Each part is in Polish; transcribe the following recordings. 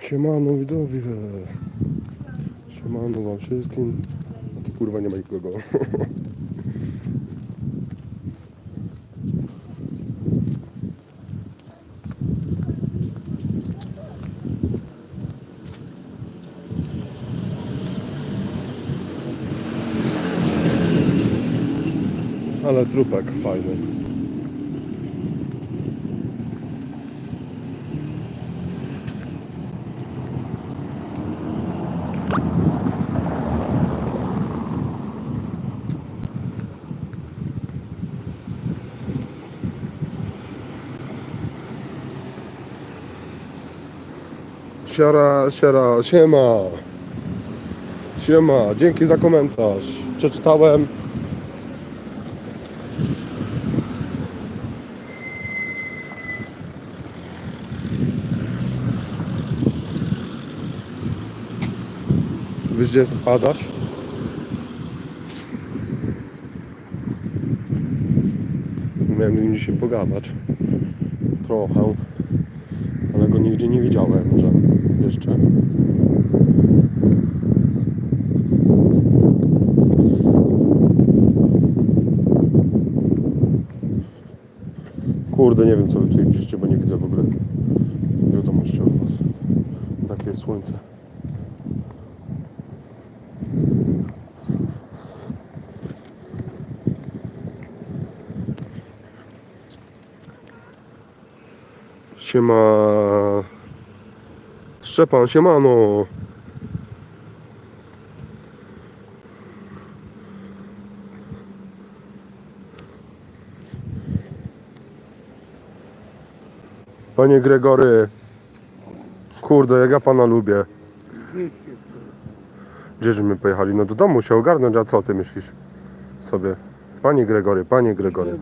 Siemano widzowie. Siemano wam wszystkim. A tu kurwa nie ma nikogo. Ale trupek fajny. Siara, siara, siema. Siema, dzięki za komentarz. Przeczytałem. Wiesz gdzie Adaś? Miałem z nim dzisiaj pogadać. Trochę. Ale go nigdzie nie widziałem, że jeszcze. Kurde, nie wiem co wy tutaj piszecie, bo nie widzę w ogóle wiadomości od was. Takie jest słońce. Siema. Szczepan, siemano. Panie Gregory. Kurde, jak ja pana lubię. Gdzieśmy pojechali? No do domu się ogarnąć, a co ty myślisz sobie? Panie Gregory, panie Gregory.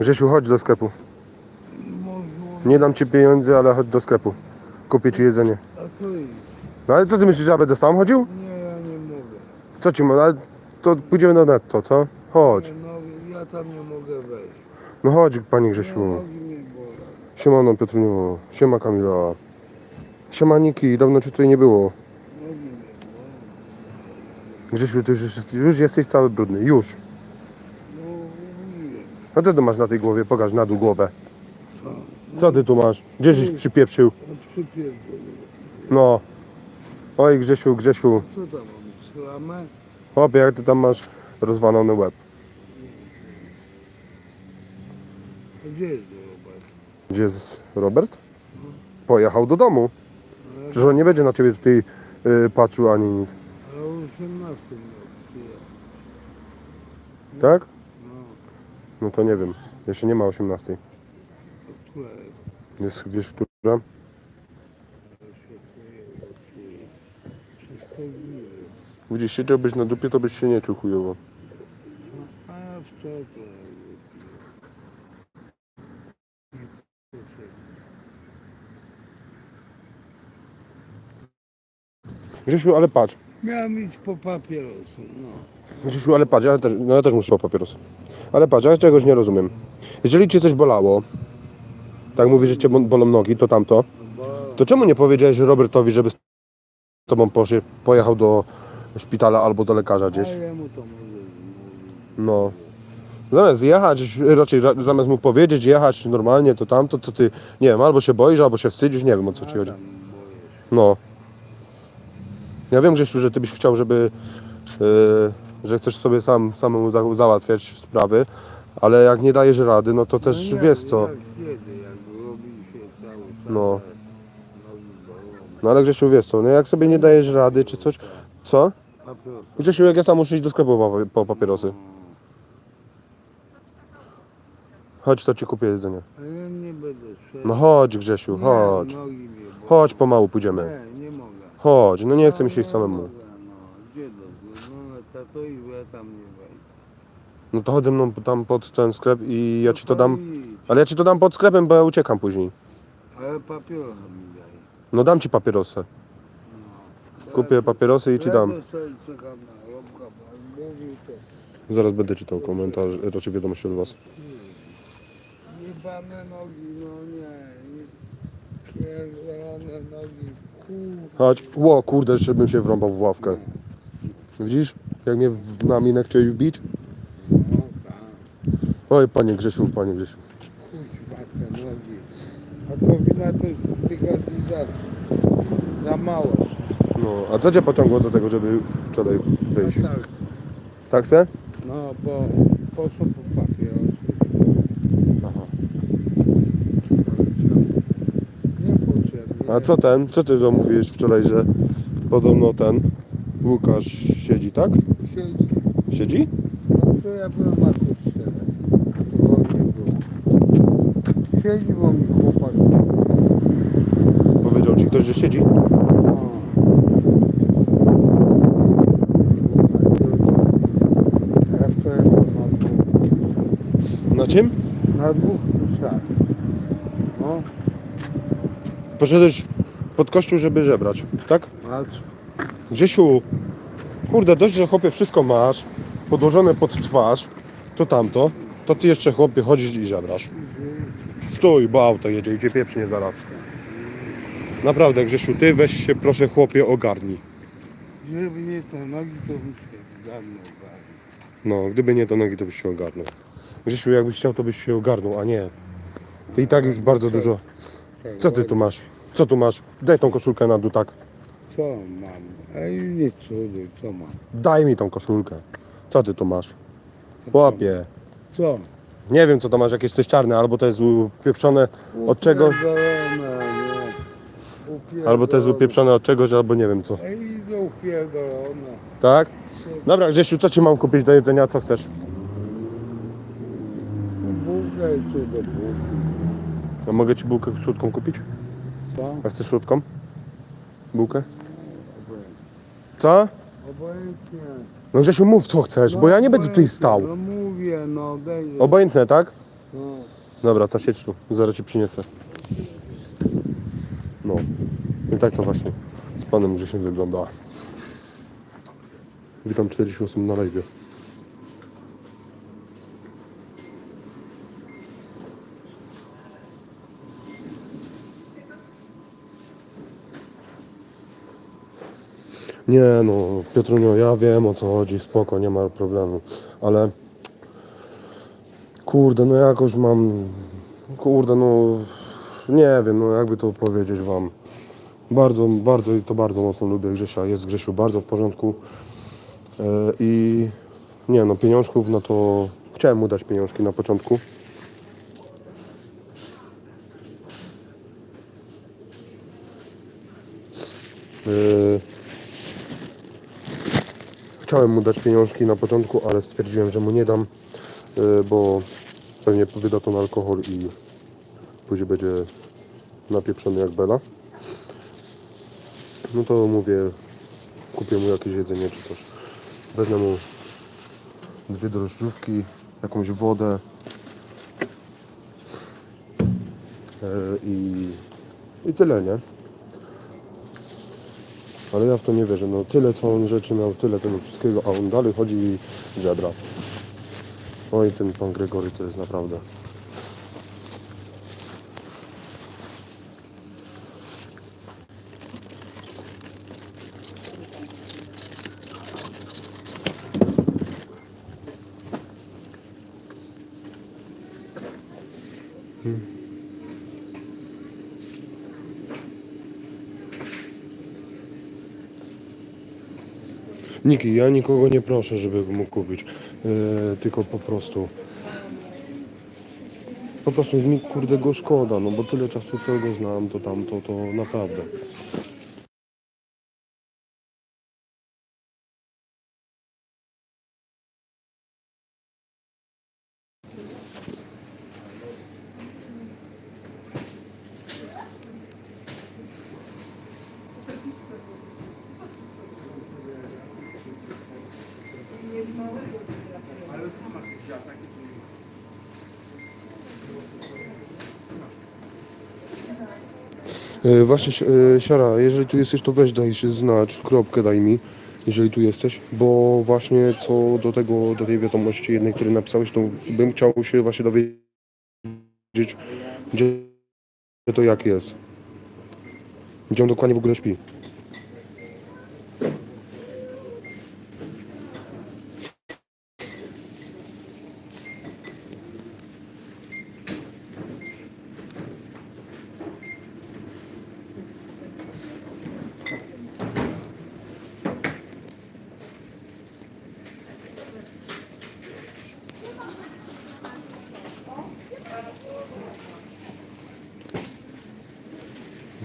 Grzesiu, chodź do sklepu. Nie dam ci pieniędzy, ale chodź do sklepu. Kupię ci jedzenie. A to i No ale co ty myślisz, że ja będę sam chodził? nie, ja nie mogę. Co ci ma? Ale to pójdziemy do netto, co? Chodź. No, ja tam nie mogę wejść. No chodź, panie Grzesiu. Nogi mnie bolą. Siemano Piotruniu. Siema Kamila. Siema Niki, dawno cię tutaj nie było. Nogi mnie bolą. Grzesiu, ty już, jest- już jesteś cały brudny. Już. No, mówiłem. No co ty masz na tej głowie? Pokaż na dół głowę. Co ty tu masz? Gdzie żeś przypieprzył? No. Oj Grzesiu, Grzesiu. Co tam mam? Slamę? Chłopie, jak ty tam masz rozwalony łeb. Gdzie jest Robert? Gdzie jest Robert? Pojechał do domu. Przecież on nie będzie na ciebie tutaj y, patrzył ani nic. Ale o 18 miał przyjechać. Tak? No, No to nie wiem. Jeszcze nie ma 18. Jest gdzieś która? Gdzieś siedziałbyś na dupie, to byś się nie czuł chujowo. Grzesiu, ale patrz. Miałem iść po papierosy, no. Grzesiu, ale patrz, ja też, no ja też muszę po papieros. Ale patrz, ja czegoś nie rozumiem. Jeżeli cię coś bolało, tak mówisz, że cię bo- bolą nogi, to tamto, to czemu nie powiedziałeś Robertowi, żeby z tobą poszedł, pojechał do szpitala albo do lekarza gdzieś? No. Zamiast jechać, raczej ra- zamiast mu powiedzieć, jechać normalnie, to tamto, to ty, nie wiem, albo się boisz, albo się wstydzisz, nie wiem o co ci chodzi. No. Ja wiem, Grzesiu, że ty byś chciał, żeby, yy, że chcesz sobie sam, samemu za, załatwiać sprawy, ale jak nie dajesz rady, no to też No jak- wiesz co. Jak kiedy, jak robi się cały czas, No. No ale Grzesiu, wiesz co, no jak sobie nie dajesz rady czy coś, co? Grzesiu, jak ja sam muszę iść do sklepu po, po papierosy. Chodź, to ci kupię jedzenie. A ja nie będę szedł. No chodź, Grzesiu, Nie, chodź. nogi mnie bolą. Chodź, pomału pójdziemy. Nie, nie mogę. Chodź, no nie chcę mi się iść nie samemu. Mogę, no, gdzie do No tato i ja tam nie wejdę. No to chodź ze mną tam pod ten sklep i ja ci to No dam. idź, Ale ja ci to dam pod sklepem, bo ja uciekam później. Ale papierosa mi daj. No dam ci papierosy. Kupię papierosy i ci dam. Ja to sobie czekam na Robka, bo jak mówił to Zaraz będę czytał komentarz, raczej wiadomości od was. jebane nogi, no nie, pierdolone nogi. Kurwa. Chodź. Ło, kurde, jeszcze bym się wrąbał w ławkę. Widzisz? Jak mnie w- na minę chcieli wbić? No tak. Oj, panie Grzesiu, panie Grzesiu. A to wina tych tygodni za, za mało. No, a co cię pociągło do tego, żeby wczoraj wyjść? No tak. Taksę? No bo po co papierosy? Aha. Niepotrzebnie. A co ten? Co ty to mówiłeś wczoraj, że podobno ten Łukasz siedzi, tak? Siedzi. Siedzi? No to ja byłem na kościele. Tygodnie był. Siedzi, bo mi ktoś, że siedzi? Ja na dwóch. Na czym? Na dwóch kuszach. No. Poszedłeś pod kościół, żeby żebrać, tak? A co? Grzesiu, kurde, dość, że chłopie wszystko masz, podłożone pod twarz, to tamto, to ty jeszcze chłopie chodzisz i żebrasz. Stój, bo auto jedzie, idzie pieprznie zaraz. Naprawdę, Grzesiu, ty weź się proszę chłopie ogarnij. Gdyby nie te nogi, to bym się zgarnął. bardziej. No, gdyby nie to nogi, to byś się ogarnął. Grzesiu, jakbyś chciał, to byś się ogarnął, a nie. Ty i tak już bardzo dużo. Co ty tu masz? Co tu masz? Daj tą koszulkę na dół, tak. Co mam? Ej, nie cuduj, co mam? Daj mi tą koszulkę. Co ty tu masz? Chłopie. Co? Nie wiem co to masz, jakieś coś czarne, albo to jest upieprzone od czegoś. Albo to jest upieprzone od czegoś, albo nie wiem co. Upierdolone. Tak? Dobra, Grzesiu, co ci mam kupić do jedzenia, co chcesz? Bułkę i tu do bułki. A mogę ci bułkę słodką kupić? Co? A chcesz słodką? Bułkę? Co? Obojętnie. No Grzesiu, mów co chcesz, bo ja nie będę tutaj Obojętnie. stał. No mówię, no daj. Obojętne, tak? No. Dobra, to siedź tu, zaraz ci przyniosę. No. I tak to właśnie z panem Grzesiem wygląda. Witam 40 osób na live. Nie no, Piotrunio, ja wiem o co chodzi, spoko, nie ma problemu, ale Kurde, no jakoś mam. Kurde, no. Nie wiem, no jakby to powiedzieć wam. Bardzo, bardzo i to bardzo mocno lubię Grzesia. Jest Grzesiu bardzo w porządku. E, I nie no, pieniążków, no to chciałem mu dać pieniążki na początku. E, Chciałem mu dać pieniążki na początku, ale stwierdziłem, że mu nie dam, y, bo pewnie wyda to na alkohol i później będzie napieprzony jak Bela. No to mówię, kupię mu jakieś jedzenie czy coś. Wezmę mu dwie drożdżówki, jakąś wodę y, i, i tyle, nie? Ale ja w to nie wierzę. No tyle co on rzeczy miał, tyle tego wszystkiego, a on dalej chodzi i żebra. Oj, ten pan Gregory to jest naprawdę. Ja nikogo nie proszę, żeby mógł kupić. Yy, tylko po prostu. Po prostu mi kurde go szkoda, no bo tyle czasu co go znam, to tam, to, to naprawdę. E, Właśnie, e, Siara, jeżeli tu jesteś, to weź daj się znać, kropkę daj mi, jeżeli tu jesteś, bo właśnie co do tego, do tej wiadomości jednej, której napisałeś, to bym chciał się właśnie dowiedzieć, gdzie to jak jest. Gdzie on dokładnie w ogóle śpi?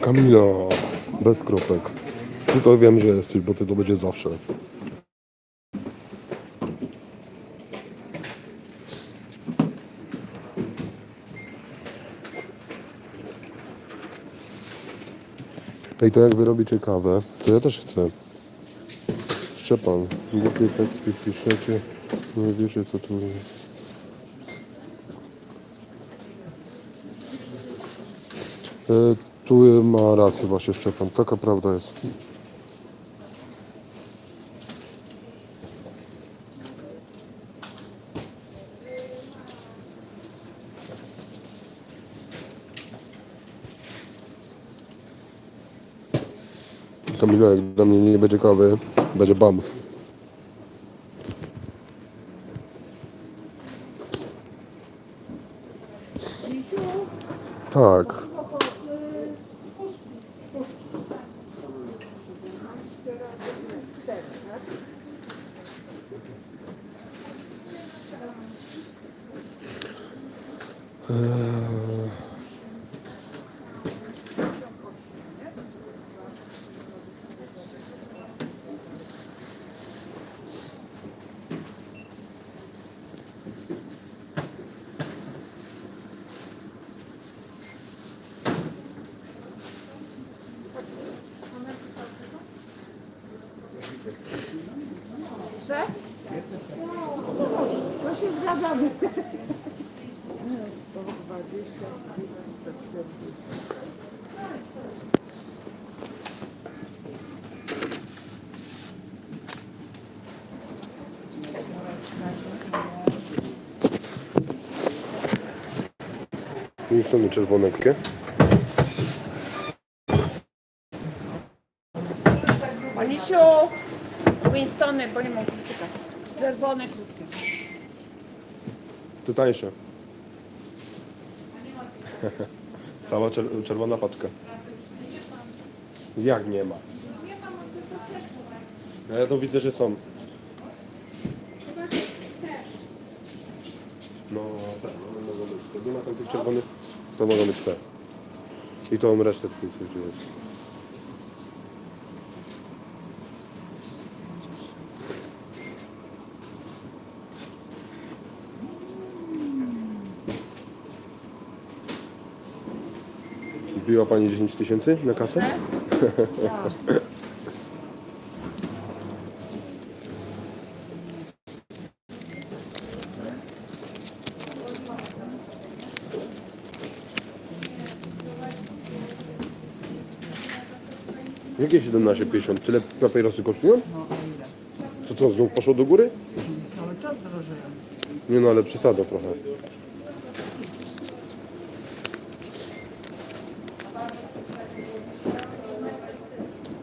Kamila, bez kropek. Ty to wiem, że jesteś, bo ty to będzie zawsze. Ej, to jak wy robicie kawę, to ja też chcę. Szczepan, głupie teksty piszecie, nie wiecie co tu... E, ma rację właśnie Szczepan, taka prawda jest. Kamila, jak dla mnie nie będzie kawy, będzie bam. Tak. Że? Zgadzamy. 120, 140. Winstony czerwone takie. Manisiu! Winstony, bo nie mam kluczyka. Czerwone. To tańsze. Cała czer- czerwona paczka. Jak nie ma? No Ja to widzę, że są. No, tak, no. Jak nie ma tam tych czerwonych, to mogą być te. I tą resztę tu jest. Wbiła Pani 10 tysięcy na kasę? Jakie 17,50? Tyle papierosy kosztują? No, ile? Co co, znów poszło do góry? Cały czas drożeją. Nie no, ale przesada trochę.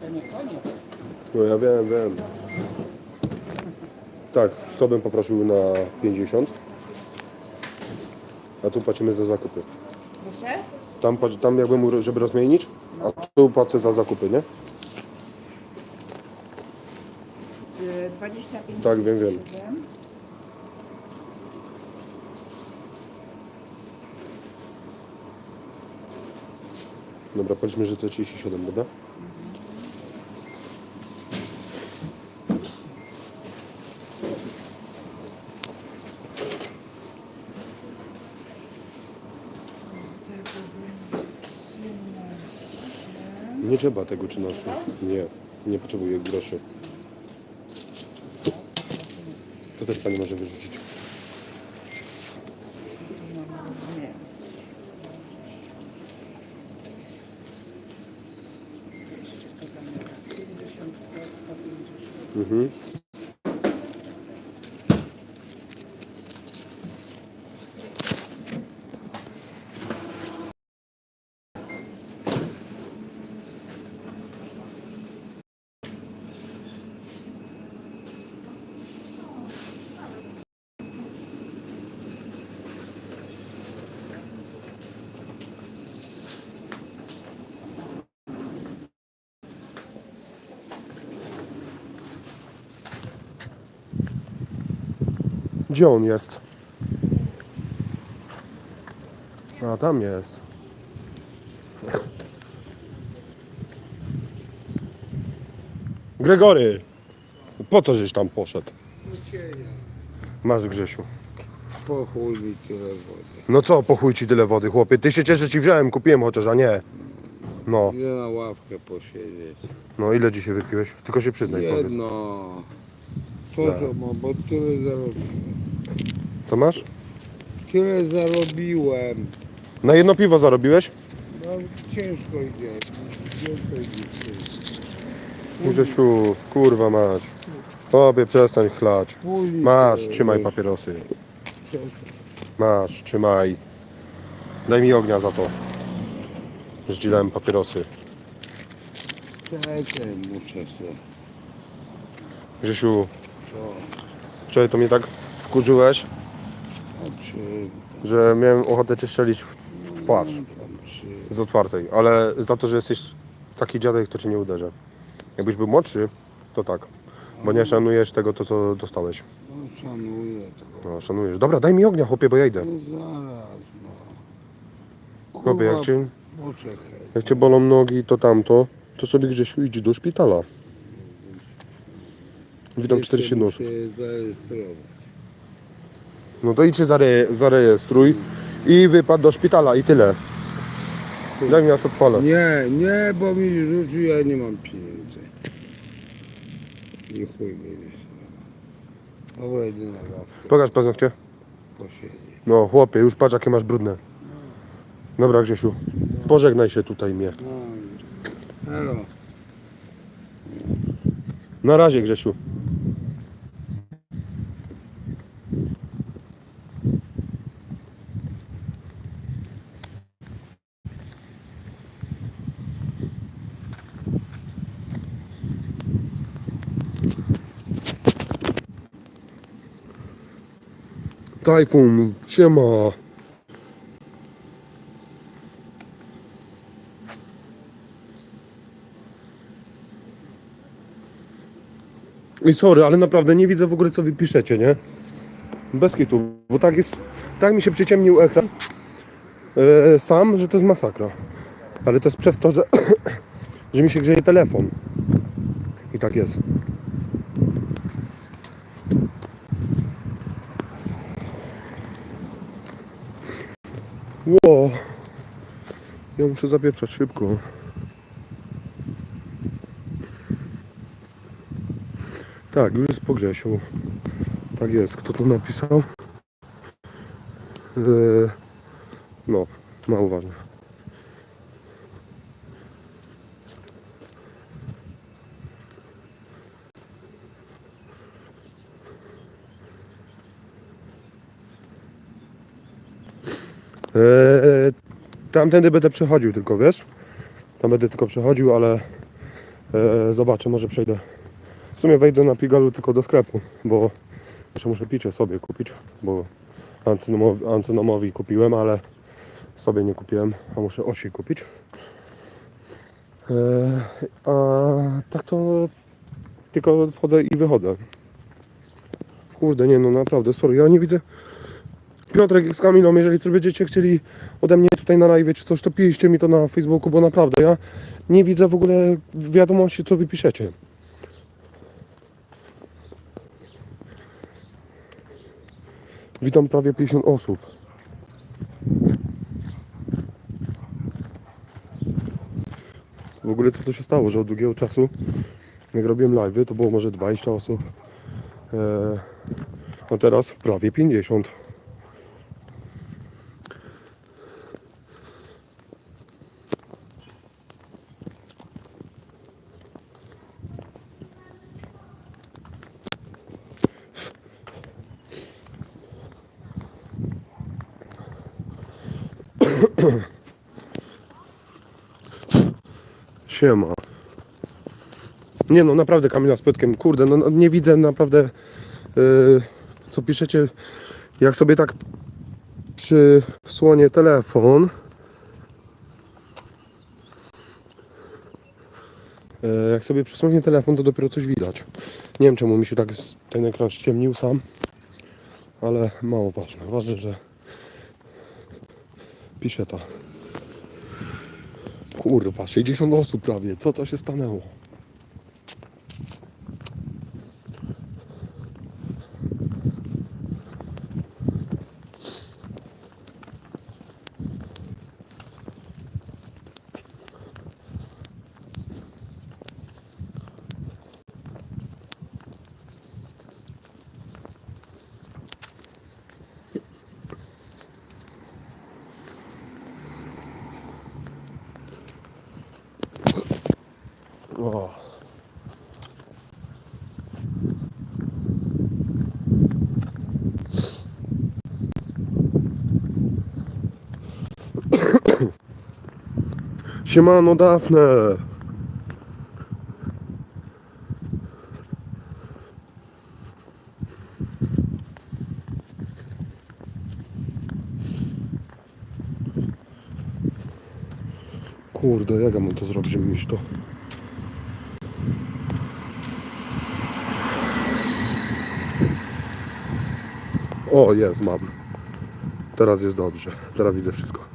To nie koniec. No ja wiem, wiem. Tak, to bym poprosił na 50. A tu płacimy za zakupy. Proszę? Tam, płac- tam jakbym, żeby rozmienić, a tu płacę za zakupy, nie? Y, 25. Tak, wiem, wiem. 7. Dobra, powiedzmy, że to 37, dobra? Nie trzeba tego 13. Nie, nie potrzebuję groszy. To też pani może wyrzucić. Nie. Jeszcze to tam 50, 100, 150. Mhm. Gdzie on jest? A, tam jest. Gregory! Po co żeś tam poszedł? Masz Grzesiu. Po chuj mi tyle wody. No co, po chuj ci tyle wody, chłopie? Ty się cieszę, ci wziąłem, kupiłem chociaż, a nie. No, Idę na ławkę posiedzieć. no ile dzisiaj wypiłeś? Tylko się przyznaj, powiedz. Jedno. Co to ma, bo tyle zarobiłem. Co masz? Tyle zarobiłem. Na jedno piwo zarobiłeś? No ciężko idzie. Ciężko idzie. Grzesiu, kurwa mać. Chłopie, przestań chlać. Masz, trzymaj papierosy. Masz, trzymaj. Daj mi ognia za to. Dałem papierosy. Czekaj, muszę. Grzesiu, wczoraj to mnie tak wkurzyłeś, że miałem ochotę cię strzelić w, w twarz. Z otwartej. Ale za to, że jesteś taki dziadek, to cię nie uderzę. Jakbyś był młodszy, to tak. Bo nie szanujesz tego, to co dostałeś. No szanuję to. No, szanujesz. Dobra, daj mi ognia, chłopie, bo ja idę. No zaraz, no. Chłopie, jak cię, Poczekaj. jak cię bolą nogi, to tamto, to sobie Grzesiu idź do szpitala. Witam 47 osób. Zarejestrować. No to idź się zare, zarejestruj i wypadł do szpitala i tyle. Daj mi jas odpalę. Nie, nie, bo mi rzucił, ja nie mam pieniędzy. I chuj będzie. Dobra, idę na ławkę Pokaż paznokcie. posiedzieć. No chłopie, już patrz jakie masz brudne. Dobra Grzesiu, pożegnaj się tutaj mnie. No. Na razie Grzesiu. Tajfun, siema. I sorry, ale naprawdę nie widzę w ogóle co wy piszecie, nie? Bez kitu, bo tak jest, tak mi się przyciemnił ekran e, sam, że to jest masakra. Ale to jest przez to, że, że mi się grzeje telefon. I tak jest. Ło. Ja muszę zapieprzać szybko. Tak, już jest po Grzesiu. Tak jest. Kto to napisał? Eee, no, mało ważne. Eee, tamtędy będę przechodził tylko, wiesz? Tam będę tylko przechodził, ale eee, zobaczę, może przejdę w sumie wejdę na Pigalu tylko do sklepu, bo jeszcze muszę picie sobie kupić, bo ancynomowi, ancynomowi kupiłem, ale sobie nie kupiłem, a muszę osi kupić. Eee, a tak to tylko wchodzę i wychodzę. Kurde, nie no, naprawdę, sorry, ja nie widzę. Piotrek z Kamilą, jeżeli coś będziecie chcieli ode mnie tutaj na live czy coś, to piszcie mi to na Facebooku, bo naprawdę ja nie widzę w ogóle wiadomości, co wy piszecie. Witam prawie 50 osób. W ogóle co to się stało, że od długiego czasu jak robiłem live, to było może 20 osób. Eee, a teraz prawie 50. Siema. Nie no, naprawdę Kamila z Piotrkiem, kurde, no, no nie widzę naprawdę yy, co piszecie. Jak sobie tak przysłonię telefon. Yy, jak sobie przysłonię telefon, to dopiero coś widać. Nie wiem czemu mi się tak ten ekran ściemnił sam. ale mało ważne. Ważne, że pisze ta. Kurwa, 60 osób prawie. Co to się stanęło? Siemano Dafne! Kurde, jak ja mam to zrobić, żeby mieć to? O, jest, mam. Teraz jest dobrze. Teraz widzę wszystko.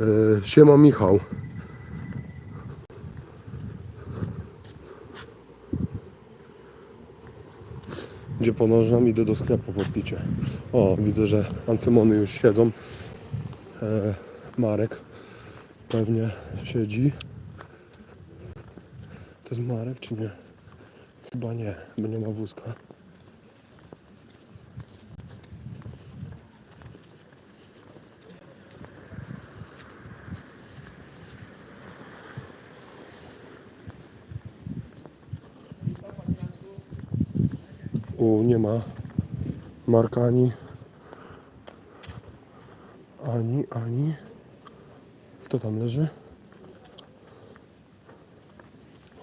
Yy, siema Michał. Gdzie podążam? Idę do sklepu po picie. O, widzę, że ancymony już siedzą. E, Marek pewnie siedzi. To jest Marek, czy nie? Chyba nie, bo nie ma wózka. U, nie ma Marka ani ani, kto tam leży?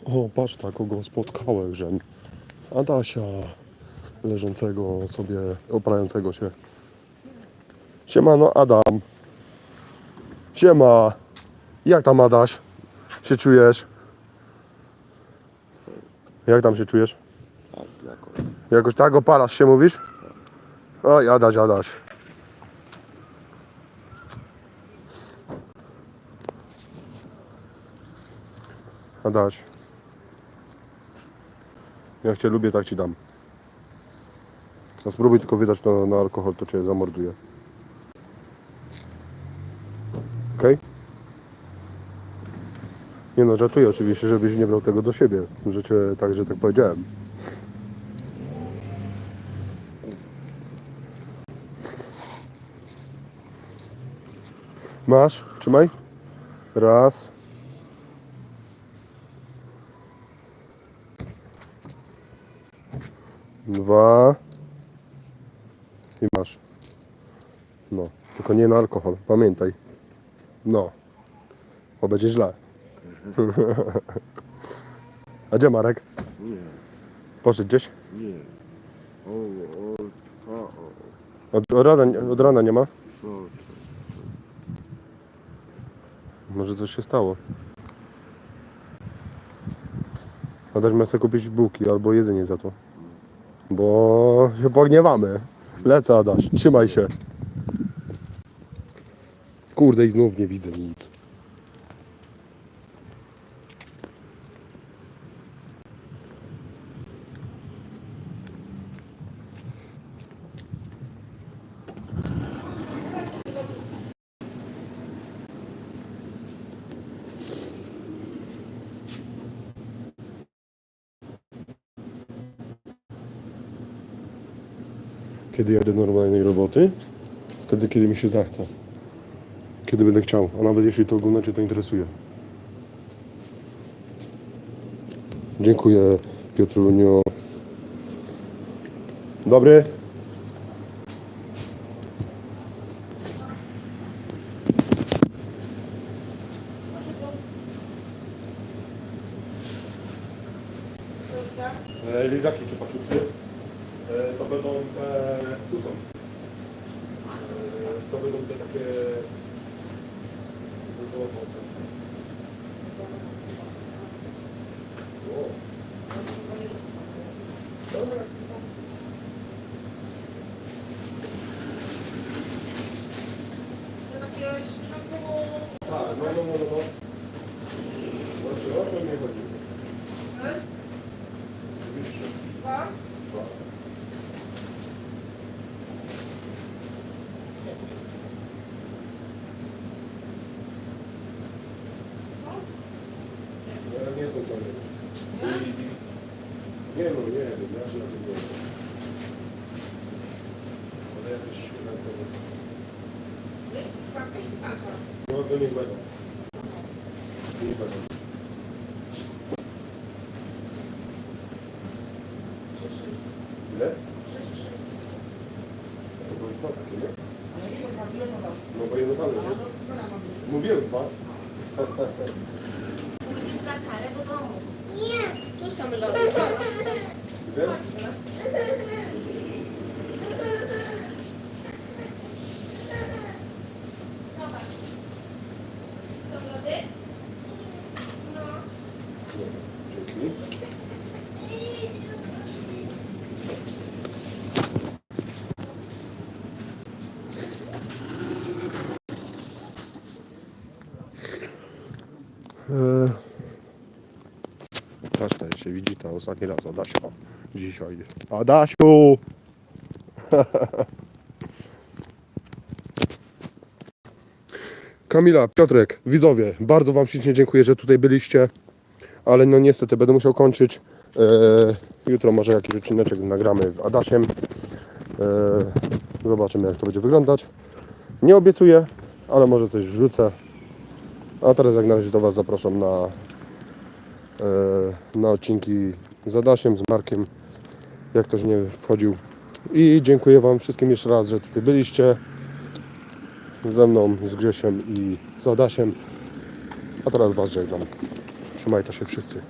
O, patrz tak, kogo spotkałem, że Adasia leżącego sobie, oprającego się. Siemano Adam. Siema. Jak tam Adaś? Się czujesz? Jak tam się czujesz? Jakoś tak opalasz się mówisz? Oj, Adaś, Adaś. Adaś. Jak cię lubię, tak ci dam. A spróbuj tylko wydać to na alkohol, to cię zamorduje. Okej? Nie no, żartuję oczywiście, żebyś nie brał tego do siebie. Że cię tak, że tak powiedziałem. Masz? Trzymaj. Raz. Dwa. I masz. No. Tylko nie na alkohol. Pamiętaj. No. Bo będzie źle. A gdzie Marek? Nie, Poszedł gdzieś? nie. Od, od, rana, od rana nie ma? co? Może coś się stało. A też chcę kupić bułki albo jedzenie za to. Bo się pogniewamy. Lecę Adaś, trzymaj się. Kurde i znów nie widzę nic. Kiedy jadę do normalnej roboty? Wtedy, kiedy mi się zachce. Kiedy będę chciał. A nawet jeśli to oglądacie, to interesuje. Dziękuję, Piotruniu. Dobry. E, Lizaki czy paczupsy? E, To będą te... Tu są. E, To będą te takie... Dużo owoców. O. Dobra. Nie no, nie wiem, ja się na tym nie wiem. Ale jakieś No to niech będą. Niech będą. Ile? To były dwa takie, nie? No bo jedno tam leży. Mówiłem dwa. Pójdziesz na karę do domu. Nie, tu są lody. Chodź. Ile? Zobacz. Są lody? No. Dzięki. Eee, Aż tutaj się widzi to ostatni raz Adasiu. Dzisiaj. Adasiu! Kamila, Piotrek, widzowie, bardzo Wam ślicznie dziękuję, że tutaj byliście, ale no niestety będę musiał kończyć. E, jutro może jakiś odcineczek nagramy z Adasiem. E, zobaczymy, jak to będzie wyglądać. Nie obiecuję, ale może coś wrzucę. A teraz jak na razie to Was zapraszam na, e, na odcinki z Adasiem, z Markiem, jak ktoś nie wchodził. I dziękuję Wam wszystkim jeszcze raz, że tutaj byliście ze mną, z Grzesiem i z Adasiem. A teraz Was żegnam. Trzymajcie się wszyscy.